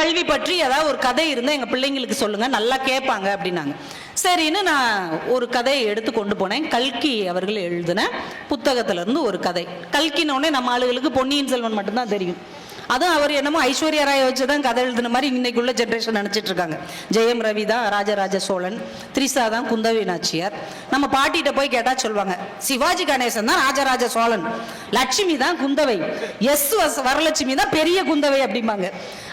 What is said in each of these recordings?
கல்வி பற்றி ஏதாவது ஒரு கதை இருந்தால் எங்கள் பிள்ளைங்களுக்கு சொல்லுங்கள் நல்லா கேட்பாங்க அப்படின்னாங்க. சரின்னு நான் ஒரு கதையை எடுத்து கொண்டு போனேன். கல்கி அவர்கள் எழுதின புத்தகத்திலேருந்து ஒரு கதை. கல்கினோடனே நம்ம ஆளுகளுக்கு பொன்னியின் செல்வன் மட்டும்தான் தெரியும். அதுவும் அவர் என்னமோ ஐஸ்வர்யா ராய் வச்சு தான் கதை எழுதுன மாதிரி இன்னைக்குள்ள ஜென்ரேஷன் நினச்சிட்டு இருக்காங்க. ஜெயம் ரவி தான் ராஜராஜ சோழன் திரிசா தான் குந்தவி நாச்சியார் நம்ம பாட்டிகிட்ட போய் கேட்டால் சொல்லுவாங்க சிவாஜி கணேசன் தான் ராஜராஜ சோழன் லட்சுமி தான் குந்தவை எஸ் வஸ் வரலட்சுமி தான் பெரிய குந்தவை அப்படிம்பாங்க.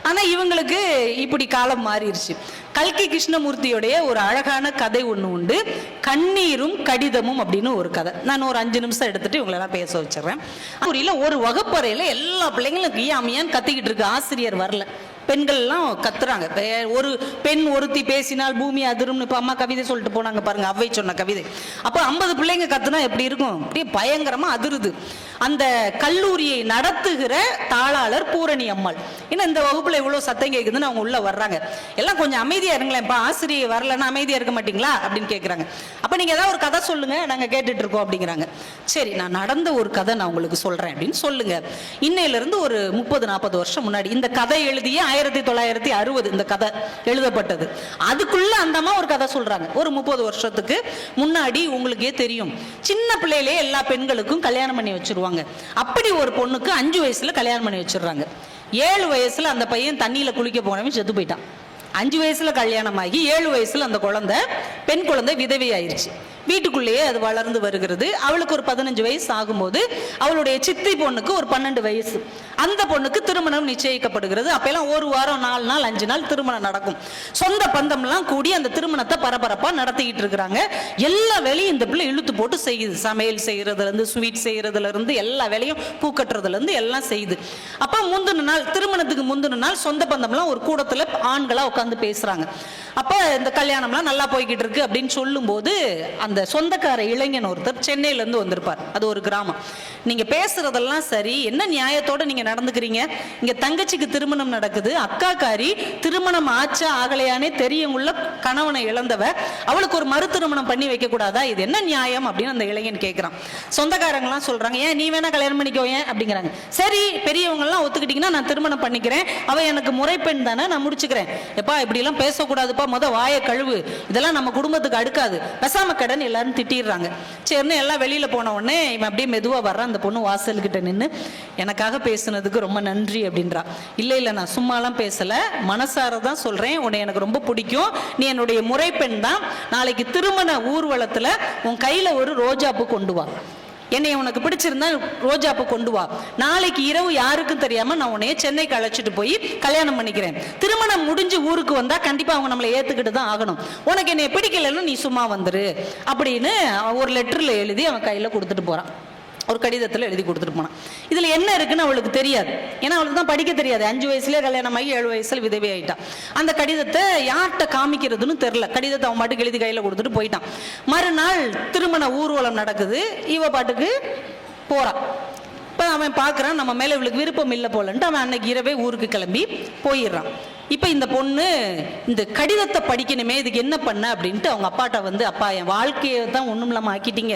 ஆனால் இவங்களுக்கு இப்படி காலம் மாறிடுச்சு கல்கி கிருஷ்ணமூர்த்தியுடைய ஒரு அழகான கதை ஒன்று உண்டு. கண்ணீரும் கடிதமும் அப்படின்னு ஒரு கதை. நான் ஒரு அஞ்சு நிமிஷம் எடுத்துட்டு இவங்களெல்லாம் பேச வச்சிடுறேன். புரியல ஒரு வகுப்பறையில் எல்லா பிள்ளைங்களும் கியாமியான்னு கத்திக்கிட்டு இருக்கு. ஆசிரியர் வரல. பெண்கள்லாம் கத்துறாங்க. பெ- ஒரு பெண் ஒருத்தி பேசினால் பூமி அதிரும்னு இப்போ அம்மா கவிதை சொல்லிட்டு போனாங்க பாருங்க அவ்வை சொன்ன கவிதை. அப்போ ஐம்பது பிள்ளைங்க கத்துனா எப்படி இருக்கும்? அப்படியே பயங்கரமாக அதிருது. அந்த கல்லூரியை நடத்துகிற தாளாளர் பூரணி அம்மாள். ஏன்னா இந்த வகுப்புல இவ்வளவு சத்தம் கேட்குதுன்னு அவங்க உள்ள வர்றாங்க. எல்லாம் கொஞ்சம் அமைதியா இருங்களேன்ப்பா ஆசிரியர் வரலன்னா அமைதியா இருக்க மாட்டீங்களா? அப்படின்னு கேட்குறாங்க அப்ப நீங்க ஏதாவது ஒரு கதை சொல்லுங்க நாங்க கேட்டுட்டு இருக்கோம் அப்படிங்கிறாங்க. சரி நான் நடந்த ஒரு கதை நான் உங்களுக்கு சொல்றேன் அப்படின்னு சொல்லுங்க. இன்னையில இருந்து ஒரு முப்பது நாற்பது வருஷம் முன்னாடி இந்த கதை எழுதிய ஆயிரத்தி தொள்ளாயிரத்தி அறுபது இந்த கதை எழுதப்பட்டது. அதுக்குள்ள அந்தமா ஒரு கதை சொல்றாங்க. ஒரு முப்பது வருஷத்துக்கு முன்னாடி உங்களுக்கே தெரியும். சின்ன பிள்ளையிலே எல்லா பெண்களுக்கும் கல்யாணம் பண்ணி வச்சிருவாங்க. அப்படி ஒரு பொண்ணுக்கு அஞ்சு வயசுல கல்யாணம் பண்ணி வச்சிடுறாங்க. ஏழு வயசுல அந்த பையன் தண்ணியில குளிக்க போனவன் செத்து போயிட்டான். அஞ்சு வயசுல கல்யாணம் ஆகி ஏழு வயசுல அந்த குழந்தை பெண் குழந்தை விதவை ஆயிருச்சு வீட்டுக்குள்ளேயே அது வளர்ந்து வருகிறது. அவளுக்கு ஒரு பதினஞ்சு வயசு ஆகும்போது அவளுடைய சித்தி பொண்ணுக்கு ஒரு பன்னெண்டு வயசு. அந்த பொண்ணுக்கு திருமணம் நிச்சயிக்கப்படுகிறது. அப்பெல்லாம் ஒரு வாரம் நாலு நாள் அஞ்சு நாள் திருமணம் நடக்கும். சொந்த பந்தம்லாம் கூடி அந்த திருமணத்தை பரபரப்பாக நடத்திக்கிட்டு இருக்கிறாங்க. எல்லா வேலையும் இந்த பிள்ளை இழுத்து போட்டு செய்யுது. சமையல் செய்கிறதுலேருந்து ஸ்வீட் செய்கிறதுலேருந்து எல்லா வேலையும் பூ கட்டுறதுலேருந்து எல்லாம் செய்யுது. அப்போ முந்தின நாள் திருமணத்துக்கு முந்தின நாள் சொந்த பந்தம்லாம் ஒரு கூடத்தில் ஆண்களாக உட்காந்து பேசுகிறாங்க அப்போ இந்த கல்யாணம்லாம் நல்லா போய்கிட்டு இருக்கு அப்படின்னு சொல்லும்போது அந்த சொந்தக்கார இளைஞன் ஒருத்தர் சென்னையில இருந்து வந்திருப்பார். அது ஒரு கிராமம். நீங்க பேசுறதெல்லாம் சரி என்ன நியாயத்தோட நீங்க நடந்துக்கிறீங்க? இங்க தங்கச்சிக்கு திருமணம் நடக்குது அக்காக்காரி திருமணம் ஆச்சா ஆகலையானே தெரியவுள்ள கணவனை இழந்தவ அவளுக்கு ஒரு மறு திருமணம் பண்ணி வைக்க கூடாதா இது என்ன நியாயம் அப்படின்னு அந்த இளைஞன் கேட்கிறான் சொந்தக்காரங்களாம் சொல்றாங்க ஏன் நீ வேணா கல்யாணம் பண்ணிக்கோ ஏன்? அப்படிங்கிறாங்க. சரி பெரியவங்க எல்லாம் ஒத்துக்கிட்டீங்கன்னா நான் திருமணம் பண்ணிக்கிறேன். அவ எனக்கு முறைப்பெண் தானே நான் முடிச்சுக்கிறேன். எப்பா இப்படி எல்லாம் பேசக்கூடாதுப்பா முத வாயை கழுவு. இதெல்லாம் நம்ம குடும்பத்துக்கு அடுக்காது. பெசாம கடன் எல்லாரும் திட்டிடுறாங்க. சரின்னு எல்லாம் வெளியில போன உடனே இவன் அப்படியே மெதுவா வர்றான். அந்த பொண்ணு வாசல்கிட்ட நின்று எனக்காக பேசுனதுக்கு ரொம்ப நன்றி அப்படின்றா. இல்ல இல்ல நான் சும்மாலாம் பேசல. மனசார தான் சொல்றேன். உன்னை எனக்கு ரொம்ப பிடிக்கும். நீ என்னுடைய முறைப்பெண் தான். நாளைக்கு திருமண ஊர்வலத்துல உன் கையில ஒரு ரோஜாப்பு கொண்டு வா. என்னை உனக்கு பிடிச்சிருந்தா ரோஜாப்பூ கொண்டு வா. நாளைக்கு இரவு யாருக்கும் தெரியாம நான் உன்னைய சென்னைக்கு அழைச்சிட்டு போய் கல்யாணம் பண்ணிக்கிறேன். திருமணம் முடிஞ்சு ஊருக்கு வந்தா கண்டிப்பா அவங்க நம்மளை ஏத்துக்கிட்டு தான் ஆகணும். உனக்கு என்னை பிடிக்கலன்னு நீ சும்மா வந்துரு. அப்படின்னு ஒரு லெட்டர்ல எழுதி அவன் கையில கொடுத்துட்டு போறான். ஒரு கடிதத்தில் எழுதி கொடுத்துட்டு போனான். இதில் என்ன இருக்குன்னு அவளுக்கு தெரியாது. ஏன்னா அவளுக்கு தான் படிக்க தெரியாது. அஞ்சு வயசுலேயே கல்யாணம் ஆகி ஏழு வயசில் விதவி ஆயிட்டான் அந்த கடிதத்தை யார்கிட்ட காமிக்கிறதுன்னு தெரில கடிதத்தை அவன் பாட்டுக்கு எழுதி கையில் கொடுத்துட்டு போயிட்டான். மறுநாள் திருமண ஊர்வலம் நடக்குது. இவ பாட்டுக்கு போகிறான் இப்போ அவன் பார்க்குறான் நம்ம மேலே இவளுக்கு விருப்பம் இல்லை போலன்ட்டு அவன் அன்னைக்கு இரவே ஊருக்கு கிளம்பி போயிடுறான். இப்போ இந்த பொண்ணு இந்த கடிதத்தை படிக்கணுமே இதுக்கு என்ன பண்ண அப்படின்ட்டு அவங்க அப்பாட்ட வந்து அப்பா என் வாழ்க்கையை தான் ஒன்றும் இல்லாமல் ஆக்கிட்டீங்க.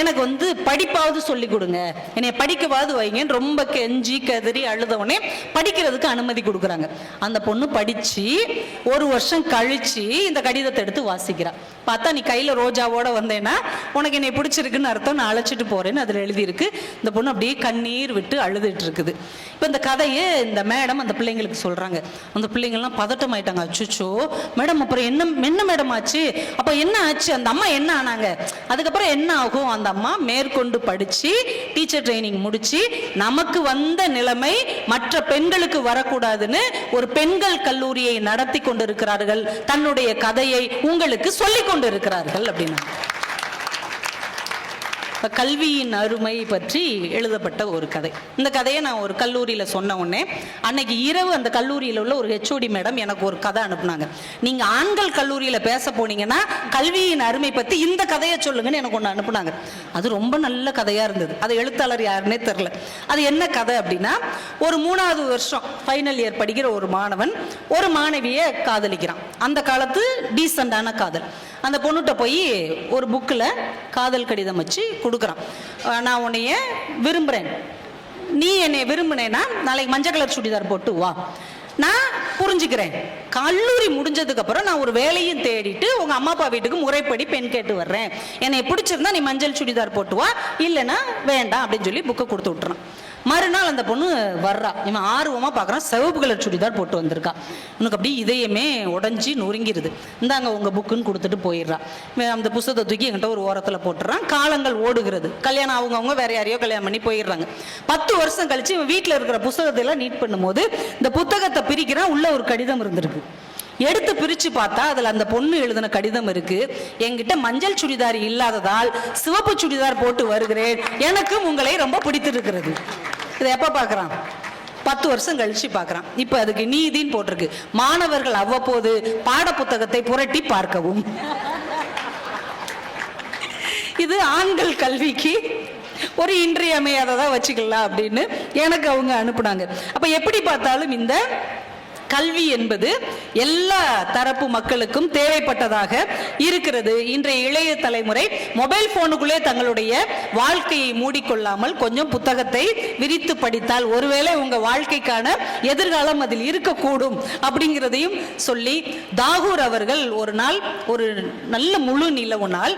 எனக்கு வந்து படிப்பாவது சொல்லி கொடுங்க. என்னை படிக்கவாவது வைங்கன்னு ரொம்ப கெஞ்சி கதறி அழுதவனே படிக்கிறதுக்கு அனுமதி கொடுக்குறாங்க. அந்த பொண்ணு படித்து ஒரு வருஷம் கழிச்சு இந்த கடிதத்தை எடுத்து வாசிக்கிறான் பார்த்தா நீ கையில் ரோஜாவோட வந்தேன்னா உனக்கு என்னை பிடிச்சிருக்குன்னு அர்த்தம் நான் அழைச்சிட்டு போகிறேன்னு அதில் எழுதியிருக்கு. இந்த பொண்ணு அப்படியே கண்ணீர் விட்டு அழுதுட்டு இருக்குது. இப்போ இந்த கதையை இந்த மேடம் அந்த பிள்ளைங்களுக்கு சொல்கிறாங்க அந்த பிள்ளைங்கள்லாம் பதட்டம் ஆயிட்டாங்க அச்சுச்சோ. மேடம் அப்புறம் என்ன என்ன மேடம் ஆச்சு? அப்போ என்ன ஆச்சு? அந்த அம்மா என்ன ஆனாங்க? அதுக்கப்புறம் என்ன ஆகும்? அந்த அம்மா மேற்கொண்டு படிச்சு டீச்சர் ட்ரைனிங் முடிச்சு நமக்கு வந்த நிலைமை மற்ற பெண்களுக்கு வரக்கூடாதுன்னு ஒரு பெண்கள் கல்லூரியை நடத்தி கொண்டிருக்கிறார்கள். தன்னுடைய கதையை உங்களுக்கு சொல்லிக் கொண்டிருக்கிறார்கள் அப்படின்னா. கல்வியின் அருமை பற்றி எழுதப்பட்ட ஒரு கதை. இந்த கதையை நான் ஒரு கல்லூரியில் சொன்ன உடனே அன்னைக்கு இரவு அந்த கல்லூரியில் உள்ள ஒரு ஹெச்ஓடி மேடம் எனக்கு ஒரு கதை அனுப்புனாங்க. நீங்கள் ஆண்கள் கல்லூரியில் பேச போனீங்கன்னா கல்வியின் அருமை பற்றி இந்த கதையை சொல்லுங்கன்னு எனக்கு ஒன்று அனுப்புனாங்க. அது ரொம்ப நல்ல கதையாக இருந்தது. அது எழுத்தாளர் யாருன்னே தெரில அது என்ன கதை அப்படின்னா ஒரு மூணாவது வருஷம் ஃபைனல் இயர் படிக்கிற ஒரு மாணவன் ஒரு மாணவியை காதலிக்கிறான். அந்த காலத்து டீசெண்டான காதல். அந்த பொண்ணுகிட்ட போய் ஒரு புக்கில் காதல் கடிதம் வச்சு கொடுக்குறான். நான் உன்னைய விரும்புகிறேன் நீ என்னை விரும்பினேன்னா நாளைக்கு மஞ்சள் கலர் சுடிதார் போட்டு வா. நான் புரிஞ்சுக்கிறேன். கல்லூரி முடிஞ்சதுக்கு அப்புறம் நான் ஒரு வேலையும் தேடிட்டு உங்கள் அம்மா அப்பா வீட்டுக்கு முறைப்படி பெண் கேட்டு வர்றேன். என்னை பிடிச்சிருந்தா நீ மஞ்சள் சுடிதார் போட்டு வா. இல்லைன்னா வேண்டாம் அப்படின்னு சொல்லி புக்கை கொடுத்து விட்டுறான். மறுநாள் அந்த பொண்ணு வர்றா. இவன் ஆர்வமாக பார்க்குறான். சிவப்பு கலர் சுடிதார் போட்டு வந்திருக்கா. உனக்கு அப்படியே இதயமே உடஞ்சி நொறுங்கிருது. இந்தாங்க உங்கள் புக்குன்னு கொடுத்துட்டு போயிடுறா. அந்த புஸ்தகத்தை தூக்கி என்கிட்ட ஒரு ஓரத்தில் போட்டுறான். காலங்கள் ஓடுகிறது. கல்யாணம் அவங்கவுங்க வேற யாரையோ கல்யாணம் பண்ணி போயிடுறாங்க. பத்து வருஷம் கழிச்சு இவன் வீட்டில் இருக்கிற புஸ்தகத்தை எல்லாம் நீட் பண்ணும்போது இந்த புத்தகத்தை பிரிக்கிறான் உள்ள ஒரு கடிதம் இருந்திருக்கு. எடுத்து பிரித்து பார்த்தா அதில் அந்த பொண்ணு எழுதின கடிதம் இருக்கு. என்கிட்ட மஞ்சள் சுடிதார் இல்லாததால் சிவப்பு சுடிதார் போட்டு வருகிறேன். எனக்கும் உங்களை ரொம்ப பிடித்திருக்கிறது. இதை எப்ப பார்க்குறான்? பத்து வருஷம் கழிச்சு பார்க்குறான். இப்ப அதுக்கு நீதின்னு போட்டிருக்கு. மாணவர்கள் அவ்வப்போது பாட புத்தகத்தை புரட்டி பார்க்கவும். இது ஆண்கள் கல்விக்கு ஒரு இன்றியமையாததா வச்சுக்கலாம் அப்படின்னு எனக்கு அவங்க அனுப்புனாங்க. அப்போ எப்படி பார்த்தாலும் இந்த கல்வி என்பது எல்லா தரப்பு மக்களுக்கும் தேவைப்பட்டதாக இருக்கிறது. இன்றைய இளைய தலைமுறை மொபைல் போனுக்குள்ளே தங்களுடைய வாழ்க்கையை மூடிக்கொள்ளாமல் கொஞ்சம் புத்தகத்தை விரித்து படித்தால் ஒருவேளை உங்கள் வாழ்க்கைக்கான எதிர்காலம் அதில் இருக்கக்கூடும் அப்படிங்கிறதையும் சொல்லி தாகூர் அவர்கள் ஒரு நாள் ஒரு நல்ல முழு நிலவு நாள்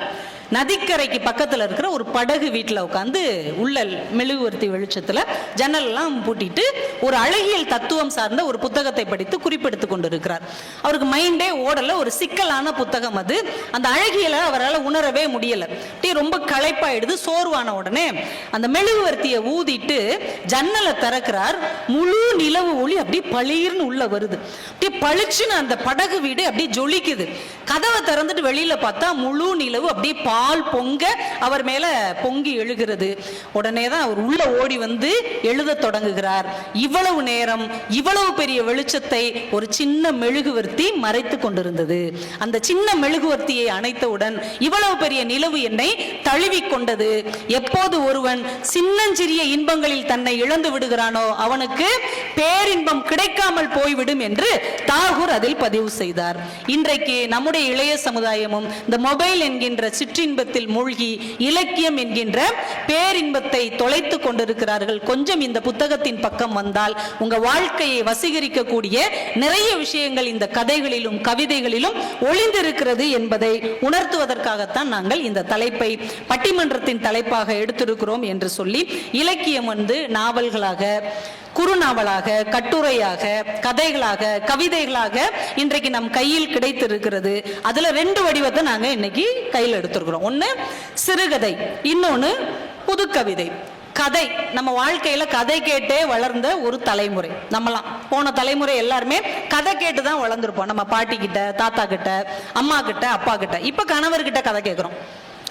நதிக்கரைக்கு பக்கத்தில் இருக்கிற ஒரு படகு வீட்டில் உட்காந்து உள்ள மெழுகுவர்த்தி வெளிச்சத்தில் ஜன்னலெல்லாம் பூட்டிட்டு ஒரு அழகியல் தத்துவம் சார்ந்த ஒரு புத்தகத்தை படித்து குறிப்பெடுத்து கொண்டு இருக்கிறார் அவருக்கு மைண்டே ஓடல ஒரு சிக்கலான புத்தகம் அது. அந்த அழகியலை அவரால் உணரவே முடியலை. டீ ரொம்ப களைப்பாயிடுது சோர்வான உடனே அந்த மெழுகுவர்த்தியை ஊதிட்டு ஜன்னலை திறக்கிறார். முழு நிலவு ஒளி அப்படியே பளிர்னு உள்ள வருது. அப்படியே பளிச்சுன்னு அந்த படகு வீடு அப்படியே ஜொலிக்குது. கதவை திறந்துட்டு வெளியில பார்த்தா முழு நிலவு அப்படியே பால் பொங்க அவர் மேல பொங்கி எழுகிறது. உடனே தான் அவர் உள்ள ஓடி வந்து எழுத தொடங்குகிறார். இவ்வளவு நேரம் இவ்வளவு பெரிய வெளிச்சத்தை ஒரு சின்ன மெழுகுவர்த்தி மறைத்து கொண்டிருந்தது. அந்த சின்ன மெழுகுவர்த்தியை அணைத்தவுடன் இவ்வளவு பெரிய நிலவு என்னை தழுவி கொண்டது. எப்போது ஒருவன் சின்னஞ்சிறிய இன்பங்களில் தன்னை இழந்து விடுகிறானோ அவனுக்கு பேரின்பம் கிடைக்காமல் போய்விடும் என்று தாகூர் அதில் பதிவு செய்தார். இன்றைக்கு நம்முடைய இளைய சமுதாயமும் இந்த மொபைல் என்கின்ற சிற்றி பேரின்பத்தில் மூழ்கி இலக்கியம் என்கின்ற பேரின்பத்தை தொலைத்து கொண்டிருக்கிறார்கள். கொஞ்சம் இந்த புத்தகத்தின் பக்கம் வந்தால் உங்க வாழ்க்கையை வசீகரிக்கக்கூடிய நிறைய விஷயங்கள் இந்த கதைகளிலும் கவிதைகளிலும் ஒளிந்திருக்கிறது என்பதை உணர்த்துவதற்காகத்தான் நாங்கள் இந்த தலைப்பை பட்டிமன்றத்தின் தலைப்பாக எடுத்திருக்கிறோம் என்று சொல்லி இலக்கியம் வந்து நாவல்களாக குறுநாவலாக கட்டுரையாக கதைகளாக கவிதைகளாக இன்றைக்கு நம் கையில் கிடைத்திருக்கிறது. அதுல ரெண்டு வடிவத்தை நாங்க இன்னைக்கு கையில் எடுத்திருக்கிறோம். ஒண்ணு சிறுகதை இன்னொன்னு புதுக்கவிதை. கதை நம்ம வாழ்க்கையில கதை கேட்டே வளர்ந்த ஒரு தலைமுறை. நம்மலாம் போன தலைமுறை எல்லாருமே கதை கேட்டு தான் வளர்ந்துருப்போம். நம்ம பாட்டி கிட்ட தாத்தா கிட்ட அம்மா கிட்ட அப்பா கிட்ட. இப்ப கணவர்கிட்ட கதை கேட்குறோம்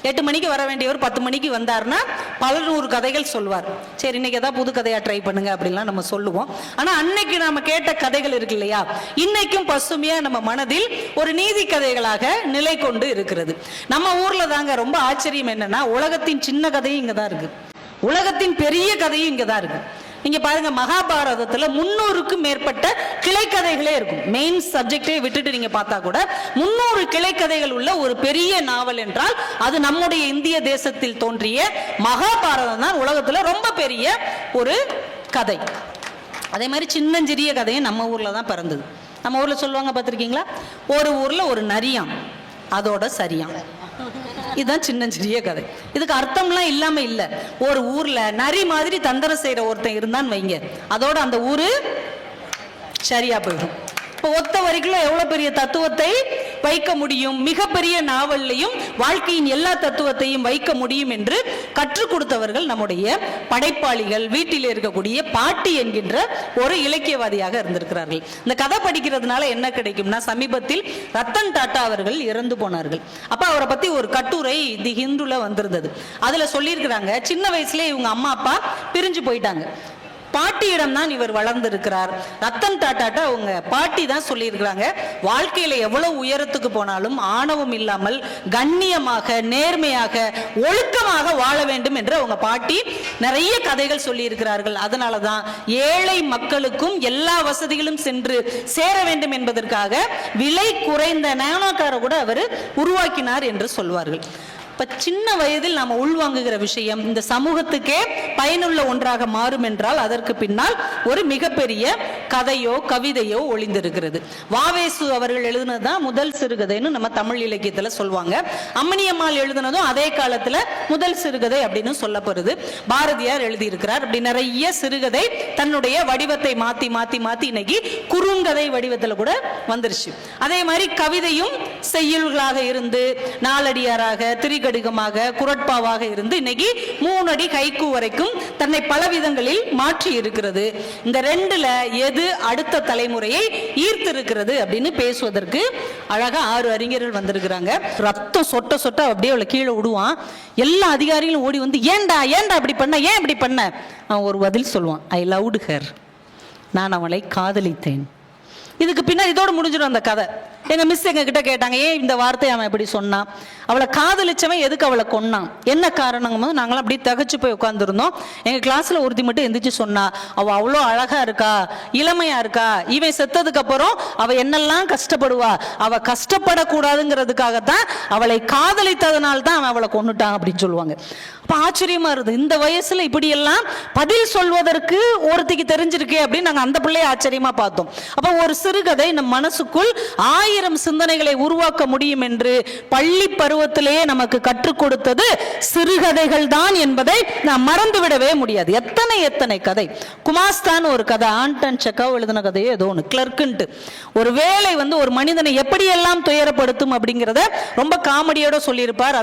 எட்டு மணிக்கு வர வேண்டியவர் பத்து மணிக்கு வந்தாருன்னா பல நூறு கதைகள் சொல்வார். சரி இன்னைக்கு ஏதாவது புது கதையா ட்ரை பண்ணுங்க அப்படின்லாம் நம்ம சொல்லுவோம். ஆனா அன்னைக்கு நம்ம கேட்ட கதைகள் இருக்கு இல்லையா? இன்னைக்கும் பசுமையா நம்ம மனதில் ஒரு நீதி கதைகளாக நிலை கொண்டு இருக்கிறது. நம்ம ஊர்ல தாங்க ரொம்ப ஆச்சரியம் என்னன்னா உலகத்தின் சின்ன கதையும் இங்கே தான் இருக்கு. உலகத்தின் பெரிய கதையும் இங்கே தான் இருக்கு. இங்க பாருங்க மகாபாரதத்துல முன்னூறுக்கும் மேற்பட்ட கிளைக்கதைகளே இருக்கும். மெயின் சப்ஜெக்டே விட்டுட்டு நீங்க பார்த்தா கூட முன்னூறு கிளைக்கதைகள் உள்ள ஒரு பெரிய நாவல் என்றால் அது நம்முடைய இந்திய தேசத்தில் தோன்றிய மகாபாரதம் தான் உலகத்துல ரொம்ப பெரிய ஒரு கதை. அதே மாதிரி சின்னஞ்சிறிய கதையும் நம்ம ஊர்ல தான் பிறந்தது. நம்ம ஊர்ல சொல்லுவாங்க பார்த்துருக்கீங்களா? ஒரு ஊர்ல ஒரு நரியாம். அதோட சரியாம். இதுதான் சின்னஞ்சிறிய கதை. இதுக்கு அர்த்தம்லாம் இல்லாம இல்ல. ஒரு ஊர்ல நரி மாதிரி தந்திரம் செய்யற ஒருத்தன் இருந்தான்னு வைங்க. அதோட அந்த ஊரு சரியா போயிடும். இப்போ ஒத்த வரைக்கும் எவ்வளவு பெரிய தத்துவத்தை வைக்க முடியும். மிகப்பெரிய நாவல்லையும் வாழ்க்கையின் எல்லா தத்துவத்தையும் வைக்க முடியும் என்று கற்றுக் கொடுத்தவர்கள் நம்முடைய படைப்பாளிகள் வீட்டில் இருக்கக்கூடிய பாட்டி என்கின்ற ஒரு இலக்கியவாதியாக இருந்திருக்கிறார்கள். இந்த கதை படிக்கிறதுனால என்ன கிடைக்கும்னா சமீபத்தில் ரத்தன் டாட்டா அவர்கள் இறந்து போனார்கள். அப்ப அவரை பத்தி ஒரு கட்டுரை தி ஹிந்துல வந்திருந்தது. அதுல சொல்லியிருக்கிறாங்க சின்ன வயசுல இவங்க அம்மா அப்பா பிரிஞ்சு போயிட்டாங்க. பாட்டியிடம் தான் இவர் வளர்ந்திருக்கிறார். ரத்தன் டாட்டாட்ட அவங்க பாட்டி தான் சொல்லியிருக்கிறாங்க. வாழ்க்கையில எவ்வளவு உயரத்துக்கு போனாலும் ஆணவம் இல்லாமல் கண்ணியமாக நேர்மையாக ஒழுக்கமாக வாழ வேண்டும் என்று அவங்க பாட்டி நிறைய கதைகள் சொல்லியிருக்கிறார்கள். அதனால தான் ஏழை மக்களுக்கும் எல்லா வசதிகளும் சென்று சேர வேண்டும் என்பதற்காக விலை குறைந்த நானோக்காரை கூட அவர் உருவாக்கினார் என்று சொல்வார்கள். இப்போ சின்ன வயதில் நாம் உள்வாங்குகிற விஷயம் இந்த சமூகத்துக்கே பயனுள்ள ஒன்றாக மாறும் என்றால் அதற்கு பின்னால் ஒரு மிகப்பெரிய கதையோ கவிதையோ ஒளிந்திருக்கிறது. வாவேசு அவர்கள் எழுதினதுதான் முதல் சிறுகதைன்னு நம்ம தமிழ் இலக்கியத்தில் சொல்லுவாங்க அம்மணியம்மாள் எழுதினதும் அதே காலத்தில் முதல் சிறுகதை அப்படின்னு சொல்லப்படுது. பாரதியார் எழுதியிருக்கிறார். அப்படி நிறைய சிறுகதை தன்னுடைய வடிவத்தை மாற்றி மாற்றி மாற்றி இன்னைக்கு குறுங்கதை வடிவத்தில் கூட வந்துருச்சு. அதே மாதிரி கவிதையும் செய்யுள்களாக இருந்து நாலடியாராக திரிகடுகமாக குரட்பாவாக இருந்து இன்னைக்கு மூணு அடி கைக்கு வரைக்கும் தன்னை பல விதங்களில் மாற்றி இருக்கிறது. இந்த ரெண்டுல எது அடுத்த தலைமுறையை ஈர்த்திருக்கிறது அப்படின்னு பேசுவதற்கு அழகா ஆறு அறிஞர்கள் வந்திருக்கிறாங்க. ரத்தம் சொட்ட சொட்ட அப்படியே அவளை கீழே விடுவான். எல்லா அதிகாரிகளும் ஓடி வந்து ஏன்டா ஏன்டா இப்படி பண்ண ஏன் இப்படி பண்ண? அவன் ஒரு பதில் சொல்லுவான் ஐ லவ்டு ஹர் நான் அவளை காதலித்தேன். இதுக்கு பின்னாடி இதோடு முடிஞ்சிடும் அந்த கதை. எங்க மிஸ் எங்க கிட்ட கேட்டாங்க ஏன் இந்த வார்த்தையை அவன் எப்படி சொன்னான் அவளை காதலிச்சவன் எதுக்கு அவளை கொன்னான்? என்ன காரணங்கும் போது நாங்களாம் அப்படியே தகச்சு போய் உட்காந்துருந்தோம் எங்க கிளாஸ்ல ஒருத்தி மட்டும் எந்திரிச்சு சொன்னா அவள் அவ்வளோ அழகா இருக்கா? இளமையா இருக்கா? இவன் செத்ததுக்கு அப்புறம் அவ என்னெல்லாம் கஷ்டப்படுவா? அவ கஷ்டப்படக்கூடாதுங்கிறதுக்காகத்தான் அவளை காதலித்ததுனால தான் அவன் அவளை கொண்டுட்டான் அப்படின்னு சொல்லுவாங்க. அப்போ ஆச்சரியமா இருது இந்த வயசுல இப்படி எல்லாம் பதில் சொல்வதற்கு ஒருத்திக்கு தெரிஞ்சிருக்கே அப்படின்னு நாங்கள் அந்த பிள்ளைய ஆச்சரியமா பார்த்தோம். அப்போ ஒரு சிறுகதை நம் மனசுக்குள் ஆயிரம் சிந்தனைகளை உருவாக்க முடியும் என்று பள்ளி பருவத்திலேயே நமக்கு கற்றுக் கொடுத்தது சிறுகதைகள் தான் என்பதை நாம் மறந்து விடவே முடியாது. எத்தனை எத்தனை கதை. குமாஸ்தான் ஒரு கதை ஆண்டன் செக்காவ் எழுதின கதையே ஏதோ ஒன்று கிளர்க்குன்ட்டு. ஒரு வேலை வந்து ஒரு மனிதனை எப்படியெல்லாம் துயரப்படுத்தும் அப்படிங்கிறத ரொம்ப காமெடியோட சொல்லியிருப்பார்.